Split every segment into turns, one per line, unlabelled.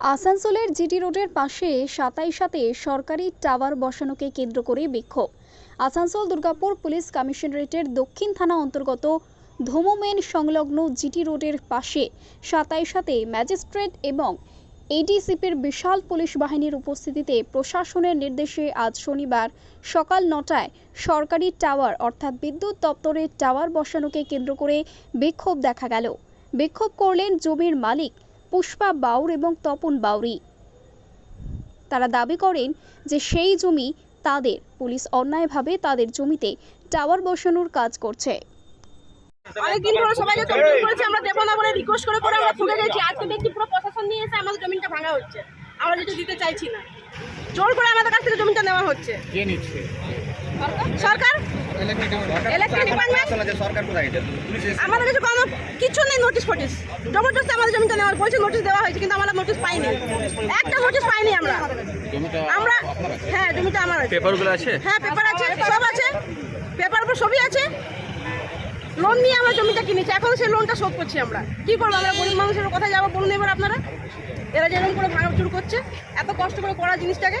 আসানসোলের জিটি রোডের পাশে সাতাই সাতে সরকারি টাওয়ার বসানোকে কেন্দ্র করে বিক্ষোভ। আসানসোল দুর্গাপুর পুলিশ কমিশনারেটের দক্ষিণ থানা অন্তর্গত ধুমোমেন সংলগ্ন জিটি রোডের পাশে সাতাই সাতে ম্যাজিস্ট্রেট এবং এডিসিপির বিশাল পুলিশ বাহিনীর উপস্থিতিতে প্রশাসনের নির্দেশে আজ শনিবার সকাল নটায় সরকারি টাওয়ার অর্থাৎ বিদ্যুৎ দপ্তরের টাওয়ার বসানোকে কেন্দ্র করে বিক্ষোভ দেখা গেল। বিক্ষোভ করলেন জমির মালিক পুষ্পা বাউর এবং তপন বাউরি। তারা দাবি করেন যে সেই জমি তাদের পুলিশ অন্যায়ভাবে তাদের জমিতে টাওয়ার বসানোর কাজ করছে।
অনেকদিন ধরে সবাইকে কমপ্লেন করেছি আমরা দেবো না বলে রিকোয়েস্ট করে করে আমরা ঠকে গেছি। আজকে দেখছি পুরো প্রশাসন নিয়ে এসে আমাদের জমিটা ভাঙা হচ্ছে। আমরা যেটা দিতে চাইছি না। জোর করে আমাদের কাছ থেকে জমিটা নেওয়া হচ্ছে।
কে নিচ্ছে?
সরকার? আমাদের কাছে কোনো কিছু নেই নোটিশ ফোটিস। জবরদস্তি আমাদের জমিটা নেওয়ার বলছে নোটিশ দেওয়া হয়েছে কিন্তু আমরা নোটিশ পাইনি। একটা নোটিশ পাইনি আমরা। আমরা হ্যাঁ জমিটা আমার আছে।
পেপারগুলো আছে?
হ্যাঁ পেপার আছে সব আছে। পেপার উপর সবই আছে। লোন নিয়ে আমরা জমিটা কিনেছি। এখন সেই লোনটা শোধ করছি আমরা। কি করব আমরা? গরিব মানুষের কোথায় যাব বলুন এবার আপনারা? এরা যেরকম করে ভাঙা চুর করছে এত কষ্ট করে করা জিনিসটাকে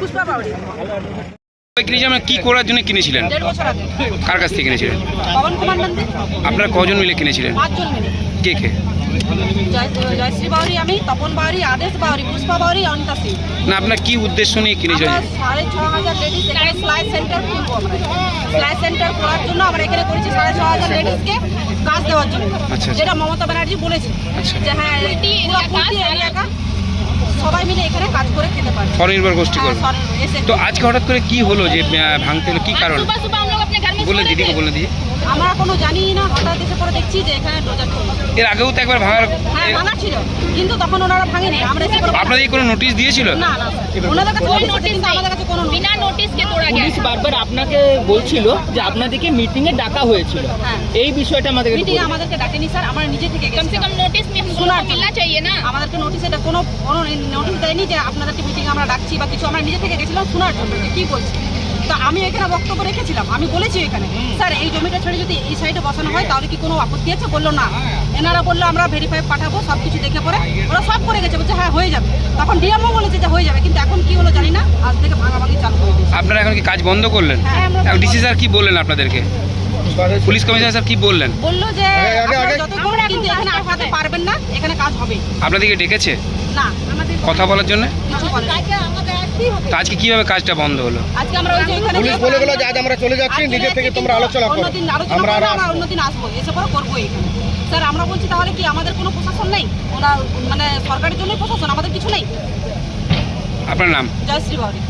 পুষ্পা বাউরি করার জন্য কিনেছিলেন? কার কাছ থেকে কিনেছিলেন?
পবন কুমার নন্দী।
আপনারা কজন মিলে কিনেছিলেন?
পাঁচজন মিলে।
কে কে?
জয়শ্রী বাউরি আমি তপন বাউরি আদেশ বাউরি পুষ্পা বাউরি অনিতা
না আপনার কি উদ্দেশ্য নিয়ে কিনেছিলেন?
সাড়ে ছ হাজার সেন্টার খুলবো আমরা। সেন্টার খোলার জন্য আমরা এখানে করেছি সাড়ে ছ হাজার লেডিসকে কাজ দেওয়ার জন্য।
আচ্ছা, আচ্ছা।
যেটা মমতা ব্যানার্জি বলেছে।
আচ্ছা।
যে হ্যাঁ পুরো সবাই মিলে এখানে কাজ করে খেতে পারে
স্বনির্ভর গোষ্ঠী
হ্যাঁ,
করবে। তো আজকে হঠাৎ করে কি হলো যে ভাঙতে হলো? কি কারণ? বলে দিদিকে বলে দিয়ে
আমরা কোনো জানি না হঠাৎ এসে পরে দেখছি যে এখানে
এর আগেও তো একবার ভাঙার
হ্যাঁ, ছিল কিন্তু তখন ওনারা ভাঙেনি। আমরা এসে
আপনাদের কোনো নোটিশ দিয়েছিল?
না ওনাদের কাছে নোটিশ কিন্তু আমাদের কাছে কোনো
পুলিশ বারবার আপনাকে বলছিল যে আপনাদেরকে মিটিং এ ডাকা হয়েছিল।
হ্যাঁ।
এই বিষয়টা আমাদের
মিটিং আমাদেরকে ডাকেনি স্যার আমরা নিজে থেকে
কম সে
কম
নোটিস মে মিলনা চাইয়ে না?
আমাদেরকে নোটিস এটা কোনো কোনো নোটিস দেয়নি যে আপনাদেরকে মিটিং আমরা ডাকছি বা কিছু আমরা নিজে থেকে গেছিলাম শোনার জন্য কি বলছি। তো আমি এখানে বক্তব্য রেখেছিলাম আমি বলেছি এখানে। স্যার এই জমিটা ছেড়ে যদি এই সাইডে বসানো হয় তাহলে কি কোনো আপত্তি আছে? বলল না। হ্যাঁ। এনারা বলল আমরা ভেরিফাই পাঠাবো সব কিছু দেখে পরে ওরা সব করে গেছে। বলছে হ্যাঁ হয়ে যাবে। তখন ডিএমও বলেছে যে হয়ে যাবে কিন্তু এখন কি হলো জানি না। আজ থেকে ভাঙাভাঙি চালু করে দিয়েছে।
আপনারা এখন কি কাজ বন্ধ করলেন?
হ্যাঁ,
ডিসি স্যার কি বললেন আপনাদেরকে? পুলিশ কমিশনার স্যার কি বললেন?
বলল যে আপনারা কিন্তু এখানে আটকাতে পারবেন না এখানে কাজ হবে।
আপনাদেরকে ডেকেছে?
না আমাদের
কথা বলার জন্য?
কিছু বলেনি।
তো আজকে কীভাবে কাজটা বন্ধ হলো?
আজকে আমরা ওই যে ওখানে
পুলিশ বলে গেলো যে আজ আমরা চলে যাচ্ছি নিজে থেকে তোমরা আলোচনা করো। আমরা
আমরা অন্যদিন আসব এসে পরে করব এখানে। স্যার আমরা বলছি তাহলে কি আমাদের কোনো প্রশাসন নেই? ওরা মানে সরকারের জন্যই প্রশাসন আমাদের কিছু নেই?
আপনার নাম?
জয়শ্রী বাউরি